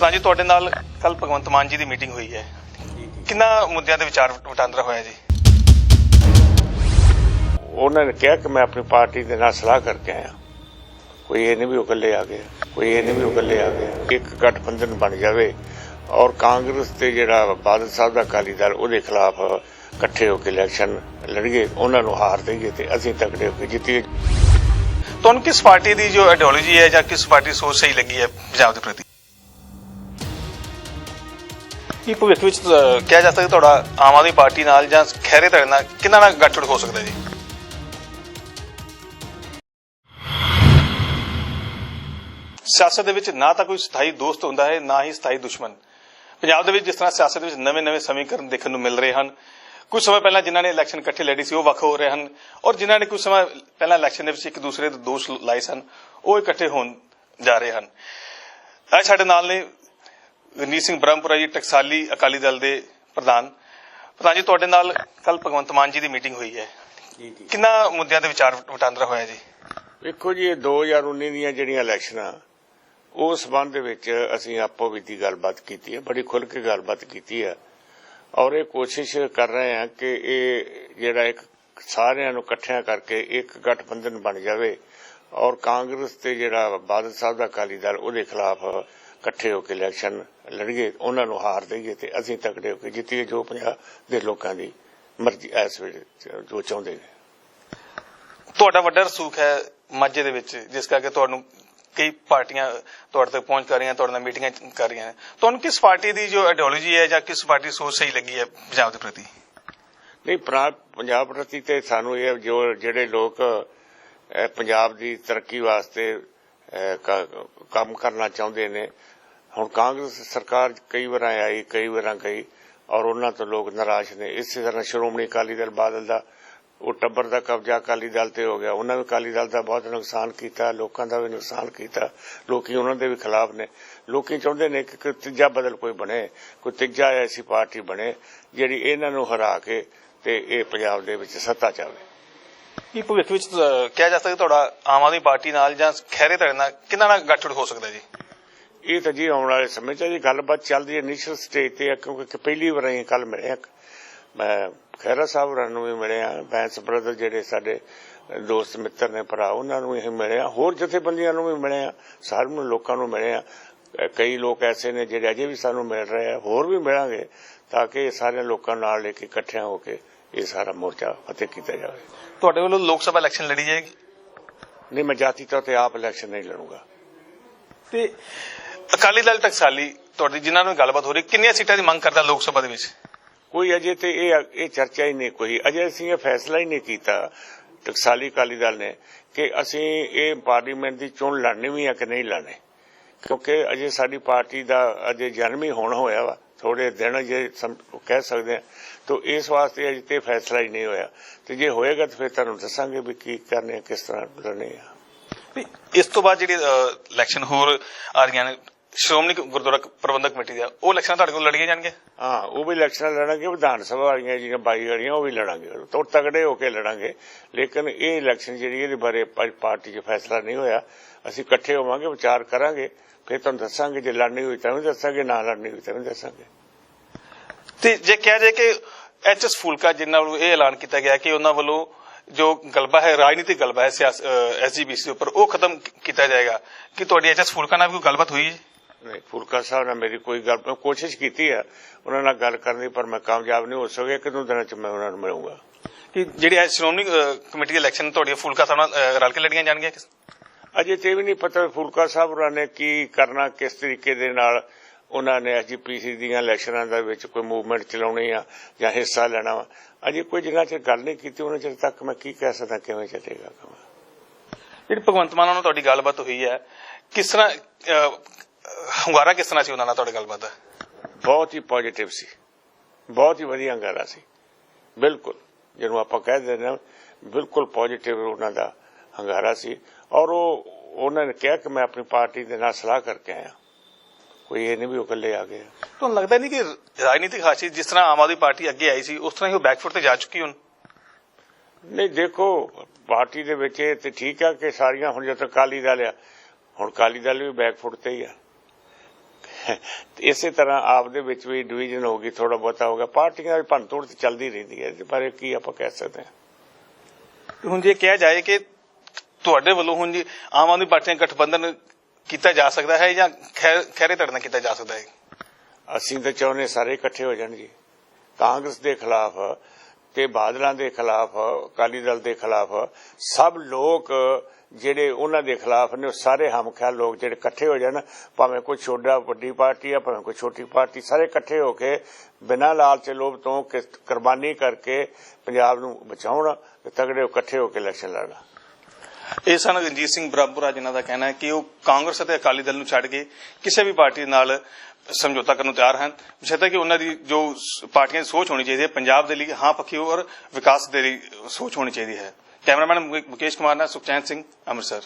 ਰਾਜੀ ਤੁਹਾਡੇ ਨਾਲ ਕੱਲ ਭਗਵੰਤ ਮਾਨ ਜੀ ਦੀ ਮੀਟਿੰਗ ਹੋਈ ਹੈ। ਕਿੰਨਾ ਮੁੱਦਿਆਂ ਦੇ ਵਿਚਾਰ ਵਟਾਂਦਰਾ ਹੋਇਆ ਜੀ? ਉਹਨਾਂ ਨੇ ਕਿਹਾ ਕਿ ਮੈਂ ਆਪਣੀ ਪਾਰਟੀ ਦੇ ਨਾਲ ਸਲਾਹ ਕਰਕੇ ਆਇਆ। ਕੋਈ ਇਹ ਨਹੀਂ ਵੀ ਉਹ ਇਕੱਲੇ ਆ ਗਏ ਕੋਈ ਇਹ ਨਹੀਂ ਵੀ ਉਹ ਇਕੱਲੇ ਆ ਗਏ। ਇੱਕ ਗਠਬੰਧਨ ਬਣ ਜਾਵੇ ਔਰ ਕਾਂਗਰਸ ਤੇ ਜਿਹੜਾ ਬਾਦਲ ਸਾਹਿਬ ਦਾ ਅਕਾਲੀ ਦਲ ਉਹਦੇ ਖਿਲਾਫ ਇਕੱਠੇ ਹੋ ਕੇ ਇਲੈਕਸ਼ਨ ਲੜੀਏ ਉਹਨਾਂ ਨੂੰ ਹਾਰ ਦੇਈਏ ਤੇ ਅਸੀਂ ਤਕੜੇ ਹੋ ਕੇ ਜਿੱਤੀਏ। ਤੁਹਾਨੂੰ ਕਿਸ ਪਾਰਟੀ ਦੀ ਜੋ ਆਈਡੀਓਲੋਜੀ ਹੈ ਜਾਂ ਕਿਸ ਪਾਰਟੀ ਸੋਚ ਸਹੀ ਲੱਗੀ ਹੈ ਪੰਜਾਬ ਦੇ ਪ੍ਰਤੀ? ਕੀ ਭਵਿੱਖ ਵਿੱਚ ਅਹ, ਕਿਹਾ ਜਾ ਸਕਦਾ ਤੁਹਾਡਾ ਆਮ ਆਦਮੀ ਪਾਰਟੀ ਨਾਲ ਜਾਂ ਖੈਰੇ ਧੜੇ ਨਾਲ ਕਿੰਨਾ ਨਾਲ ਗੱਠੜ ਹੋ ਸਕਦਾ ਜੀ? ਸਿਆਸਤ ਦੇ ਵਿੱਚ ਨਾ ਤਾਂ ਕੋਈ ਸਥਾਈ ਦੋਸਤ ਹੁੰਦਾ ਹੈ ਨਾ ਹੀ ਸਥਾਈ ਦੁਸ਼ਮਣ। ਪੰਜਾਬ ਦੇ ਵਿੱਚ ਜਿਸ ਤਰ੍ਹਾਂ ਸਿਆਸਤ ਵਿੱਚ ਨਵੇਂ-ਨਵੇਂ ਸਮੀਕਰਨ ਦੇਖਣ ਨੂੰ ਮਿਲ ਰਹੇ ਹਨ ਕੁਝ ਸਮਾਂ ਪਹਿਲਾਂ ਜਿਨ੍ਹਾਂ ਨੇ ਇਲੈਕਸ਼ਨ ਇਕੱਠੇ ਲੜੀ ਸੀ ਉਹ ਵੱਖ ਹੋ ਰਹੇ ਹਨ ਔਰ ਜਿਨ੍ਹਾਂ ਨੇ ਕੁਝ ਸਮਾਂ ਪਹਿਲਾਂ ਇਲੈਕਸ਼ਨ ਦੇ ਵਿੱਚ ਇੱਕ ਦੂਸਰੇ ਦੇ ਦੋਸ਼ ਲਾਏ ਸਨ ਉਹ ਇਕੱਠੇ ਹੋਣ ਜਾ ਰਹੇ ਹਨ। ਅੱਜ ਸਾਡੇ ਨਾਲ ਨੇ ਰਣਜੀਤ ਸਿੰਘ ਬ੍ਰਹਮਪੁਰਾ ਜੀ ਟਕਸਾਲੀ ਅਕਾਲੀ ਦਲ ਦੇ ਪ੍ਰਧਾਨ। ਪ੍ਰਧਾਨ ਜੀ ਤੁਹਾਡੇ ਨਾਲ ਕੱਲ ਭਗਵੰਤ ਮਾਨ ਜੀ ਦੀ ਮੀਟਿੰਗ ਹੋਈ ਹੈ। ਜੀ ਜੀ। ਕਿੰਨਾ ਮੁੱਦਿਆਂ ਦੇ ਵਿਚਾਰ ਵਟਾਂਦਰਾ ਹੋਇਆ ਜੀ? ਵੇਖੋ ਜੀ ਇਹ 2019 ਦੀਆਂ ਜਿਹੜੀਆਂ ਇਲੈਕਸ਼ਨਾਂ ਉਸ ਸੰਬੰਧ ਦੇ ਵਿੱਚ ਅਸੀਂ ਆਪੋ ਵਿੱਚ ਦੀ ਗੱਲਬਾਤ ਕੀਤੀ ਹੈ ਬੜੀ ਖੁੱਲ੍ਹ ਕੇ ਗੱਲਬਾਤ ਕੀਤੀ ਹੈ। ਔਰ ਇਹ ਕੋਸ਼ਿਸ਼ ਕਰ ਰਹੇ ਹਾਂ ਕਿ ਇਹ ਜਿਹੜਾ ਇੱਕ ਸਾਰਿਆਂ ਨੂੰ ਇਕੱਠਿਆਂ ਕਰਕੇ ਇੱਕ ਗਠਬੰਧਨ ਬਣ ਜਾਵੇ। ਔਰ ਕਾਂਗਰਸ ਤੇ ਜਿਹੜਾ ਬਾਦਲ ਸਾਹਿਬ ਦਾ ਅਕਾਲੀ ਦਲ ਉਹਦੇ ਖਿਲਾਫ ਇਕੱਠੇ ਹੋ ਕੇ ਇਲੈਕਸ਼ਨ ਲੜੀਏ ਉਹਨਾਂ ਨੂੰ ਹਾਰ ਦੇਈਏ ਤੇ ਅਸੀਂ ਤਕੜੇ ਹੋ ਕੇ ਜਿੱਤੀਏ ਜੋ ਪੰਜਾਬ ਦੇ ਲੋਕਾਂ ਦੀ ਮਰਜ਼ੀ ਇਸ ਵੇਲੇ ਜੋ ਚਾਹੁੰਦੇ ਨੇ ਤੁਹਾਡਾ ਵੱਡਾ ਰਸੂਖ ਹੈ ਮਾਝੇ ਦੇ ਵਿੱਚ ਜਿਸ ਕਰਕੇ ਤੁਹਾਨੂੰ ਕਈ ਪਾਰਟੀਆਂ ਤੁਹਾਡੇ ਤੱਕ ਪਹੁੰਚ ਕਰ ਰਹੀਆਂ ਤੁਹਾਡੇ ਨਾਲ ਮੀਟਿੰਗਾਂ ਕਰ ਰਹੀਆਂ। ਤੁਹਾਨੂੰ ਕਿਸ ਪਾਰਟੀ ਦੀ ਜੋ ਆਈਡੀਓਲੋਜੀ ਹੈ ਜਾਂ ਕਿਸ ਪਾਰਟੀ ਸੋਚ ਸਹੀ ਲੱਗੀ ਹੈ ਪੰਜਾਬ ਦੇ ਪ੍ਰਤੀ ਨਹੀਂ ਪੰਜਾਬ ਪ੍ਰਤੀ ਤੇ ਸਾਨੂੰ ਇਹ ਜੋ ਜਿਹੜੇ ਲੋਕ ਪੰਜਾਬ ਦੀ ਤਰੱਕੀ ਵਾਸਤੇ ਕੰਮ ਕਰਨਾ ਚਾਹੁੰਦੇ ਨੇ। ਹੁਣ ਕਾਂਗਰਸ ਸਰਕਾਰ ਕਈ ਵਾਰ ਆਈ, ਕਈ ਵਾਰਾਂ ਗਈ ਔਰ ਉਹਨਾਂ ਤੋਂ ਲੋਕ ਨਿਰਾਸ਼ ਨੇ। ਇਸੇ ਤਰ੍ਹਾਂ ਸ਼੍ਰੋਮਣੀ ਅਕਾਲੀ ਦਲ ਬਾਦਲ ਦਾ, ਉਹ ਟੱਬਰ ਦਾ ਕਬਜ਼ਾ ਅਕਾਲੀ ਦਲ ਤੇ ਹੋ ਗਿਆ। ਉਹਨਾਂ ਵੀ ਅਕਾਲੀ ਦਲ ਦਾ ਬਹੁਤ ਨੁਕਸਾਨ ਕੀਤਾ, ਲੋਕਾਂ ਦਾ ਵੀ ਨੁਕਸਾਨ ਕੀਤਾ। ਲੋਕੀ ਉਹਨਾਂ ਦੇ ਵੀ ਖਿਲਾਫ ਨੇ। ਲੋਕੀ ਚਾਹੁੰਦੇ ਨੇ ਕਿ ਕੋਈ ਤੀਜਾ ਬਦਲ ਕੋਈ ਬਣੇ, ਕੋਈ ਤੀਜਾ ਐਸੀ ਪਾਰਟੀ ਬਣੇ ਜਿਹੜੀ ਇਹਨਾਂ ਨੂੰ ਹਰਾ ਕੇ ਤੇ ਇਹ ਪੰਜਾਬ ਦੇ ਵਿੱਚ ਸੱਤਾ ਚਾਵੇ ਕੀ ਭਵਿੱਖ ਵਿੱਚ ਕਿਹਾ ਜਾ ਸਕਦਾ ਤੁਹਾਡਾ ਆਮ ਆਦਮੀ ਪਾਰਟੀ ਨਾਲ ਜਾਂ ਖੈਰੇ ਧੜੇ ਨਾਲ ਕਿੰਨਾ ਨਾਲ ਗੱਠੜ ਹੋ ਸਕਦਾ ਜੀ? ਇਹ ਤਾਂ ਜੀ ਆਉਣ ਵਾਲੇ ਸਮੇਂ 'ਚ ਜੀ, ਗੱਲਬਾਤ ਚੱਲਦੀ ਹੈ ਇਨੀਸ਼ੀਅਲ ਸਟੇਜ ਤੇ ਕਿਉਂਕਿ ਪਹਿਲੀ ਵਾਰ ਅਸੀਂ ਕੱਲ ਮਿਲੇ ਮੈਂ ਖੈਰਾ ਸਾਹਿਬ ਹੋਰਾਂ ਨੂੰ ਵੀ ਮਿਲੇ ਹਾਂ ਬੈਂਸ ਬ੍ਰਦਰ ਜਿਹੜੇ ਸਾਡੇ ਦੋਸਤ, ਮਿੱਤਰ ਨੇ ਭਰਾ, ਉਹਨਾਂ ਨੂੰ ਵੀ ਅਸੀਂ ਮਿਲੇ ਹਾਂ। ਹੋਰ ਜਥੇਬੰਦੀਆਂ ਨੂੰ ਵੀ ਮਿਲੇ ਹਾਂ, ਸਾਰਿਆਂ ਨੂੰ, ਲੋਕਾਂ ਨੂੰ ਮਿਲੇ ਹਾਂ। ਕਈ ਲੋਕ ਐਸੇ ਨੇ ਜਿਹੜੇ ਅਜੇ ਵੀ ਸਾਨੂੰ ਮਿਲ ਰਹੇ ਆ, ਹੋਰ ਵੀ ਮਿਲਾਂਗੇ ਤਾਂ ਕਿ ਇਹ ਸਾਰੇ ਲੋਕਾਂ ਨਾਲ ਲੈ ਕੇ ਇਕੱਠਿਆਂ ਹੋ ਕੇ ਇਹ ਸਾਰਾ ਮੋਰਚਾ ਫਤਿਹ ਕੀਤਾ ਜਾਵੇ। ਤੁਹਾਡੇ ਵੱਲੋਂ ਲੋਕ ਸਭਾ ਇਲੈਕਸ਼ਨ ਲੜੀ ਜਾਏਗੀ? ਨਹੀਂ ਮੈਂ ਜਾਤੀ ਤੌਰ ਤੇ ਆਪ ਇਲੈਕਸ਼ਨ ਨਹੀਂ ਲੜੂੰਗਾ। ਤੇ ਅਕਾਲੀ ਦਲ ਟਕਸਾਲੀ ਤੁਹਾਡੀ ਜਿਨ੍ਹਾਂ ਨਾਲ ਗੱਲਬਾਤ ਹੋ ਰਹੀ ਕਿੰਨੀਆਂ ਸੀਟਾਂ ਦੀ ਮੰਗ ਕਰਦਾ ਲੋਕ ਸਭਾ ਦੇ ਵਿੱਚ? ਕੋਈ ਅਜੇ ਤੇ ਇਹ ਇਹ ਚਰਚਾ ਹੀ ਨਹੀਂ ਕੋਈ। ਅਜੇ ਅਸੀਂ ਇਹ ਫੈਸਲਾ ਹੀ ਨਹੀਂ ਕੀਤਾ ਟਕਸਾਲੀ ਅਕਾਲੀ ਦਲ ਨੇ ਕਿ ਅਸੀਂ ਇਹ ਪਾਰਲੀਮੈਂਟ ਦੀ ਚੋਣ ਲੜਨੀ ਵੀ ਹੈ ਕਿ ਨਹੀਂ ਲੜਨੀ। ਕਿਉਂਕਿ ਅਜੇ ਸਾਡੀ ਪਾਰਟੀ ਦਾ ਅਜੇ ਜਨਮ ਹੀ ਹੋਣ ਹੋਇਆ ਵਾ। ਥੋੜੇ ਦਿਨ ਜੇ ਕਹਿ ਸਕਦੇ ਆ ਤੋ ਇਸ ਵਾਸਤੇ ਅਜੇ ਤੇ ਫੈਸਲਾ ਹੀ ਨਹੀਂ ਹੋਇਆ। ਤੇ ਜੇ ਹੋਏਗਾ ਤਾਂ ਫਿਰ ਤੁਹਾਨੂੰ ਦੱਸਾਂਗੇ ਵੀ ਕੀ ਕਰਨੇ ਆ, ਕਿਸ ਤਰ੍ਹਾਂ ਲੜਨੇ ਆ। ਇਸ ਤੋਂ ਬਾਅਦ ਜਿਹੜੀ ਇਲੈਕਸ਼ਨ ਹੋਰ ਆ ਰਹੀਆਂ ਨੇ ਸ਼੍ਰੋਮਣੀ ਗੁਰਦੁਆਰਾ ਪ੍ਰਬੰਧਕ ਕਮੇਟੀ ਦਾ ਉਹ ਇਲੈਕਸ਼ਨ ਤੁਹਾਡੇ ਕੋਲ ਲੜੀਆਂ ਜਾਣਗੇ ਹਾਂ ਉਹ ਵੀ ਇਲੈਕਸ਼ਨ ਲੜਾਂਗੇ ਵਿਧਾਨ ਸਭਾ ਵਾਲੀਆਂ ਜਿਹੜੀਆਂ ਬਾਈ ਵਾਲੀਆਂ ਉਹ ਵੀ ਲੜਾਂਗੇ ਤੋਂ ਤਗੜੇ ਹੋ ਕੇ ਲੜਾਂਗੇ ਲੇਕਿਨ ਇਹ ਇਲੈਕਸ਼ਨ ਜਿਹੜੀ ਇਹਦੇ ਬਾਰੇ ਪਾਰਟੀ 'ਚ ਫੈਸਲਾ ਨਹੀਂ ਹੋਇਆ। ਅਸੀਂ ਇਕੱਠੇ ਹੋਵਾਂਗੇ ਵਿਚਾਰ ਕਰਾਂਗੇ। ਫਿਰ ਤੁਹਾਨੂੰ ਦੱਸਾਂਗੇ ਜੇ ਲੜਨੀ ਹੋਈ ਤਾਂ ਵੀ ਦੱਸਾਂਗੇ ਨਾ ਲੜਨੀ ਹੋਈ ਤਾਂ ਵੀ ਦੱਸਾਂਗੇ। ਤੇ ਜੇ ਕਿਹਾ ਜਾਏ ਕਿ ਐਚਐਸ ਫੂਲਕਾ ਜਿਨ੍ਹਾਂ ਵੱਲੋਂ ਇਹ ਐਲਾਨ ਕੀਤਾ ਗਿਆ ਕਿ ਉਹਨਾਂ ਵੱਲੋਂ ਜੋ ਗਲਬਾ ਹੈ ਰਾਜਨੀਤਿਕ ਗਲਬਾ ਹੈ ਐਸਜੀਬੀਸੀ ਉੱਪਰ ਉਹ ਖਤਮ ਕੀਤਾ ਜਾਏਗਾ। ਕਿ ਤੁਹਾਡੀ ਐਚਐਸ ਫੂਲਕਾ ਨਾਲ ਵੀ ਕੋਈ ਗੱਲਬਾਤ ਹੋਈ ਹੈ ਨਹੀਂ ਫੁਲਕਾ ਸਾਹਿਬ ਨਾਲ ਮੇਰੀ ਕੋਈ ਗੱਲ ਮੈਂ ਕੋਸ਼ਿਸ਼ ਕੀਤੀ ਹੈ ਉਹਨਾਂ ਨਾਲ ਗੱਲ ਕਰਨ ਦੀ ਪਰ ਮੈਂ ਕਾਮਯਾਬ ਨਹੀਂ ਹੋ ਸਕਿਆ ਕਿਦੋਂ ਦਿਨਾਂ 'ਚ ਮੈਂ ਉਹਨਾਂ ਨੂੰ ਮਿਲੂੰਗਾ। ਕਿ ਜਿਹੜੀ ਸ਼੍ਰੋਮਣੀ ਕਮੇਟੀ ਦੀ ਇਲੈਕਸ਼ਨ ਤੁਹਾਡੀ ਫੂਲਕਾ ਸਾਹਿਬ ਨਾਲ ਰਲ ਕੇ ਲੜੀਆਂ ਜਾਣਗੀਆਂ ਅਜੇ ਤੇ ਵੀ ਨਹੀਂ ਪਤਾ ਫੁਲਕਾ ਸਾਹਿਬ ਹੋਰਾਂ ਨੇ ਕੀ ਕਰਨਾ ਕਿਸ ਤਰੀਕੇ ਦੇ ਨਾਲ ਉਹਨਾਂ ਨੇ ਐਸਜੀਪੀਸੀ ਦੀਆਂ ਇਲੈਕਸ਼ਨਾਂ ਦੇ ਵਿੱਚ ਕੋਈ ਮੂਵਮੈਂਟ ਚਲਾਉਣੀ ਆ ਜਾਂ ਹਿੱਸਾ ਲੈਣਾ ਵਾ। ਅਜੇ ਕੋਈ ਜਗ੍ਹਾ 'ਚ ਗੱਲ ਨਹੀਂ ਕੀਤੀ ਉਹਨਾਂ ਚਿਰ ਤੱਕ ਮੈਂ ਕੀ ਕਹਿ ਸਕਦਾ ਕਿਵੇਂ ਚੱਲੇਗਾ ਕੰਮ। ਜਿਹੜੀ ਭਗਵੰਤ ਮਾਨ ਨਾਲ ਤੁਹਾਡੀ ਗੱਲਬਾਤ ਹੋਈ ਹੈ ਕਿਸ ਤਰ੍ਹਾਂ ਹੁੰਗਾਰਾ ਕਿਸ ਤਰ੍ਹਾਂ ਸੀ ਉਹਨਾਂ ਨਾਲ ਤੁਹਾਡੀ ਗੱਲਬਾਤ? ਦਾ ਬਹੁਤ ਹੀ ਪੋਜ਼ਿਟਿਵ ਸੀ। ਬਹੁਤ ਹੀ ਵਧੀਆ ਅੰਗਾਰਾ ਸੀ। ਬਿਲਕੁਲ। ਜਿਹਨੂੰ ਆਪਾਂ ਕਹਿ ਦਿੰਦੇ ਹਾਂ ਬਿਲਕੁਲ ਪੋਜ਼ਿਟਿਵ ਉਹਨਾਂ ਦਾ ਹੰਗਾਰਾ ਸੀ। ਔਰ ਉਹ ਉਹਨਾਂ ਨੇ ਕਿਹਾ ਕਿ ਮੈਂ ਆਪਣੀ ਪਾਰਟੀ ਦੇ ਨਾਲ ਸਲਾਹ ਕਰਕੇ ਆਇਆ। ਕੋਈ ਇਹ ਨਹੀਂ ਵੀ ਉਹ ਇਕੱਲੇ ਆ ਗਏ ਤੁਹਾਨੂੰ ਲੱਗਦਾ ਨਹੀਂ ਕਿ ਰਾਜਨੀਤਿਕ ਹਾਸ਼ੀ ਜਿਸ ਤਰ੍ਹਾਂ ਆਮ ਆਦਮੀ ਪਾਰਟੀ ਅੱਗੇ ਆਈ ਸੀ ਉਸ ਤਰ੍ਹਾਂ ਹੀ ਉਹ ਬੈਕਫੁੱਟ ਤੇ ਜਾ ਚੁੱਕੀ ਹੁਣ? ਨਹੀਂ ਦੇਖੋ ਪਾਰਟੀ ਦੇ ਵਿੱਚ ਇਹ ਤੇ ਠੀਕ ਆ ਕਿ ਸਾਰੀਆਂ ਹੁਣ ਜਦੋਂ ਕਾਲੀ ਦਲ ਆ ਹੁਣ ਕਾਲੀ ਦਲ ਵੀ ਬੈਕਫੁੱਟ ਤੇ ਹੀ ਆ। ਇਸੇ ਤਰ੍ਹਾਂ ਆਪ ਦੇ ਵਿੱਚ ਵੀ ਡਿਵੀਜ਼ਨ ਹੋ ਗਈ ਥੋੜਾ ਬਹੁਤਾ ਹੋ ਗਿਆ। ਪਾਰਟੀਆਂ ਦੀ ਭੰਨਤੋੜ ਤੇ ਚੱਲਦੀ ਰਹਿੰਦੀ ਹੈ ਪਰ ਕੀ ਆਪਾਂ ਕਹਿ ਸਕਦੇ ਹਾਂ? ਹੁਣ ਜੇ ਕਿਹਾ ਜਾਏ ਕਿ ਤੁਹਾਡੇ ਵੱਲੋਂ ਹੁਣ ਜੀ ਆਮ ਆਦਮੀ ਪਾਰਟੀ ਨਾਲ ਗਠਬੰਧਨ ਕੀਤਾ ਜਾ ਸਕਦਾ ਹੈ ਜਾਂ ਖੈਰੇ ਧੜੇ ਨਾਲ ਕੀਤਾ ਜਾ ਸਕਦਾ ਹੈ? ਅਸੀਂ ਤਾਂ ਚਾਹੁੰਦੇ ਸਾਰੇ ਇਕੱਠੇ ਹੋ ਜਾਣ ਜੀ। ਕਾਂਗਰਸ ਦੇ ਖਿਲਾਫ ਤੇ ਬਾਦਲਾਂ ਦੇ ਖਿਲਾਫ ਅਕਾਲੀ ਦਲ ਦੇ ਖਿਲਾਫ ਸਭ ਲੋਕ ਜਿਹੜੇ ਉਹਨਾਂ ਦੇ ਖਿਲਾਫ ਨੇ, ਉਹ ਸਾਰੇ ਹਮਖਿਆਲ ਲੋਕ ਜਿਹੜੇ ਇਕੱਠੇ ਹੋ ਜਾਣ, ਭਾਵੇਂ ਕੋਈ ਛੋਟਾ ਵੱਡੀ ਪਾਰਟੀ ਆ, ਭਾਵੇਂ ਕੋਈ ਛੋਟੀ ਪਾਰਟੀ, ਸਾਰੇ ਇਕੱਠੇ ਹੋ ਕੇ ਬਿਨਾਂ ਲਾਲਚ ਲੋਭ ਤੋਂ ਕੁਰਬਾਨੀ ਕਰਕੇ ਪੰਜਾਬ ਨੂੰ ਬਚਾਉਣ ਤੇ ਤਗੜੇ ਇਕੱਠੇ ਹੋ ਕੇ ਇਲੈਕਸ਼ਨ ਲੜਨ। ਇਹ ਸਨ ਰਣਜੀਤ ਸਿੰਘ ਬਰਾਬਰਾ ਜਿਨ੍ਹਾਂ ਦਾ ਕਹਿਣਾ ਹੈ ਕਿ ਉਹ ਕਾਂਗਰਸ ਅਤੇ ਅਕਾਲੀ ਦਲ ਨੂੰ ਛੱਡ ਕੇ ਕਿਸੇ ਵੀ ਪਾਰਟੀ ਨਾਲ ਸਮਝੌਤਾ ਕਰਨ ਨੂੰ ਤਿਆਰ ਹਨ। ਬਸ਼ਰਤੇ ਕਿ ਉਹਨਾਂ ਦੀ ਜੋ ਪਾਰਟੀਆਂ ਦੀ ਸੋਚ ਹੋਣੀ ਚਾਹੀਦੀ ਹੈ, ਪੰਜਾਬ ਦੇ ਲਈ ਹਾਂ ਪੱਖੀ ਔਰ ਵਿਕਾਸ ਦੇ ਲਈ ਸੋਚ ਹੋਣੀ ਚਾਹੀਦੀ ਹੈ। ਕੈਮਰਾਮੈਨ ਮੁਕੇਸ਼ ਕੁਮਾਰ ਨਾਲ ਸੁਖਚੈਨ ਸਿੰਘ ਅੰਮ੍ਰਿਤਸਰ।